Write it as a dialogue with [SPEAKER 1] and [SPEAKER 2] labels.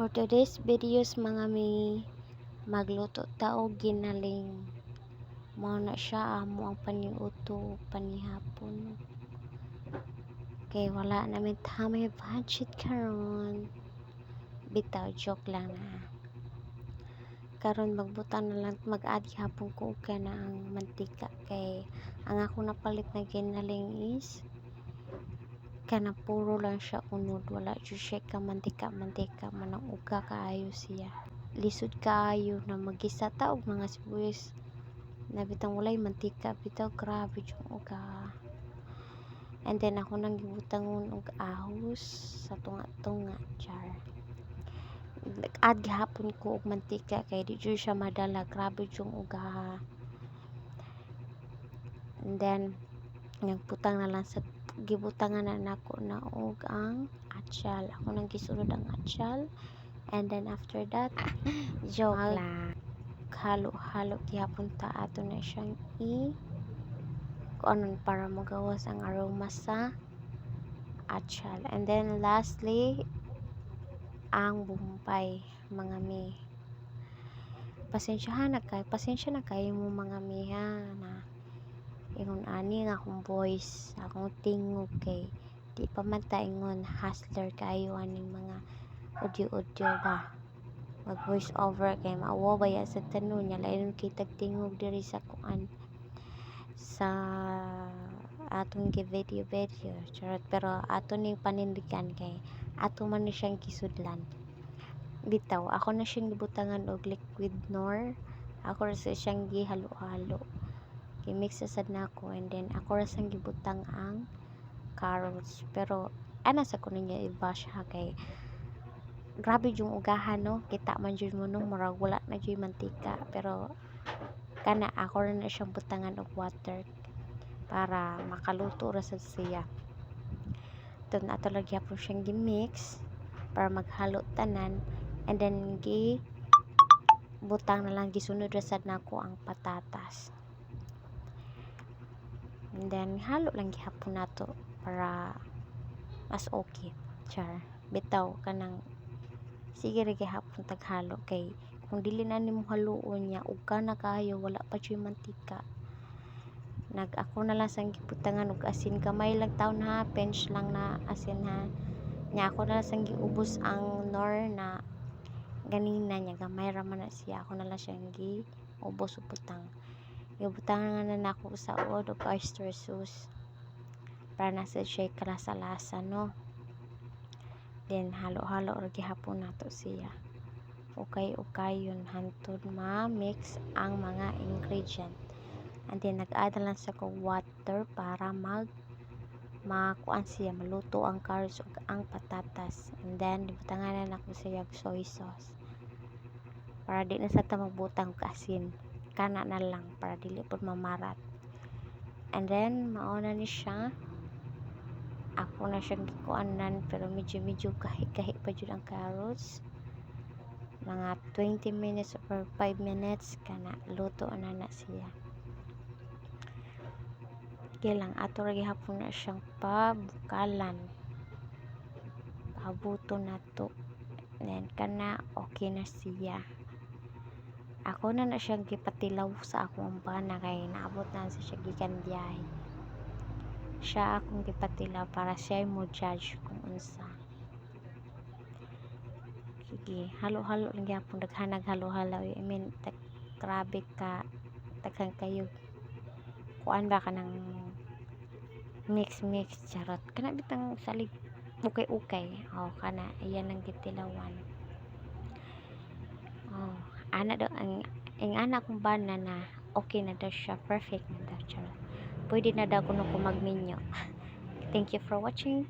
[SPEAKER 1] For today's videos mga may magluto tao ginaling. Mao na siya amo ang paniuto panihapon. Kay wala namin tamay budget karon. Bitaw joke lang na karon magbutang na lang mag-add hapon ko ka na ang mantika. Kay ang ako napalit na ginaling is kana puro lang siya unod. Wala jud ka mantika mantika manang uga kaayo siya. Lisod kaayo na magisa ta og mga sibuyas. Na bitang walay mantika bitaw grabe jud uga. And then ako nang gibutangon og ahos sa tunga-tunga char. Add gihapon ko og mantika kay di jud siya madala grabe jud uga. And then nagputang na lang sa gibutangan na nako na og ang atsyal ako nang gisulod ang atsyal and then after that joke lang. Halo-halo gihapon ta ato na siyang i kuanon para magawas ang aroma sa atsyal and then lastly ang bumpay mga mi. Pasensyahan na kay pasensya na kayo mo mga miha na ingon ani nga akong voice akong tingog kay di pa man ta ingon hustler kayo aning mga audio-audio ba. Mag voice over kay maawa baya sa tanon nya lain kitag tingog diri sa kuan sa atong gi video video. Charot pero ato ning panindigan kay ato man ni siyang kisudlan. Bitaw ako na siyang gibutangan og liquid nor ako ra sa siyang gihalo-halo gimix sad nako and then ako ra sang gibutang ang carrots. Pero ana sa kuno niya iba siya kay grabe yung ugahan no? Kita man jud mo no? Murag wala na jud mantika. Pero kana ako ra na siyang butangan og water para makaluto ra sad siya. Don ato lagi gyapon siyang gimix para maghalo tanan and then gi butang na lang gisunod ra sad nako ang patatas and then halo lang gihapon nato para mas okay char. Bitaw kanang sige ra gihapon taghalo kay kung dili na nimo haluon niya ug kana kayo wala pa jud mantika. Nag ako na lang sang gibutangan og asin gamay lang taon ha pinch lang na asin ha nya ako na lang sang giubos ang nor na ganina niya gamay ra man na siya. Ako na lang siyang giubos ug butang gibutangan na nako sa uod og oyster sauce para nasa siya kalasa-lasa no? Then halo-halo ra gihapon nato siya. Ukay-ukay yun hantod ma-mix ang mga ingredient. And then nag-add lang sa ko water para mag makuan siya maluto ang carrots ug ang patatas. And then ibutangan na nako siya soy sauce. Para di na sa ta magbutang og asin kana na lang para dili pud mamarat. And then mauna ni siya. Ako na siyang gikuanan pero medyo medyo kahi-kahi pa jud ang carrots. Mga 20 minutes or 5 minutes kana luto na na siya. Kaya lang ato ra gihapon na siyang pabukalan. Pabuto na to. Then kana okay na siya ako na na siyang gipatilaw sa akong bana kay naabot na sa siya gikan biyahe siya akong gipatilaw para siya mo judge kung unsa. Sige halo-halo lang gyapon daghanag halo-halo I mean grabe ka daghan kayo. Kuan ba ka ng mix mix charot. Kana bitang salig ukay ukay oh kana iyan ang gitilawan ana daw ang ang anak kong bana na okay na daw siya perfect na daw charot pwede na daw kuno ko magminyo thank you for watching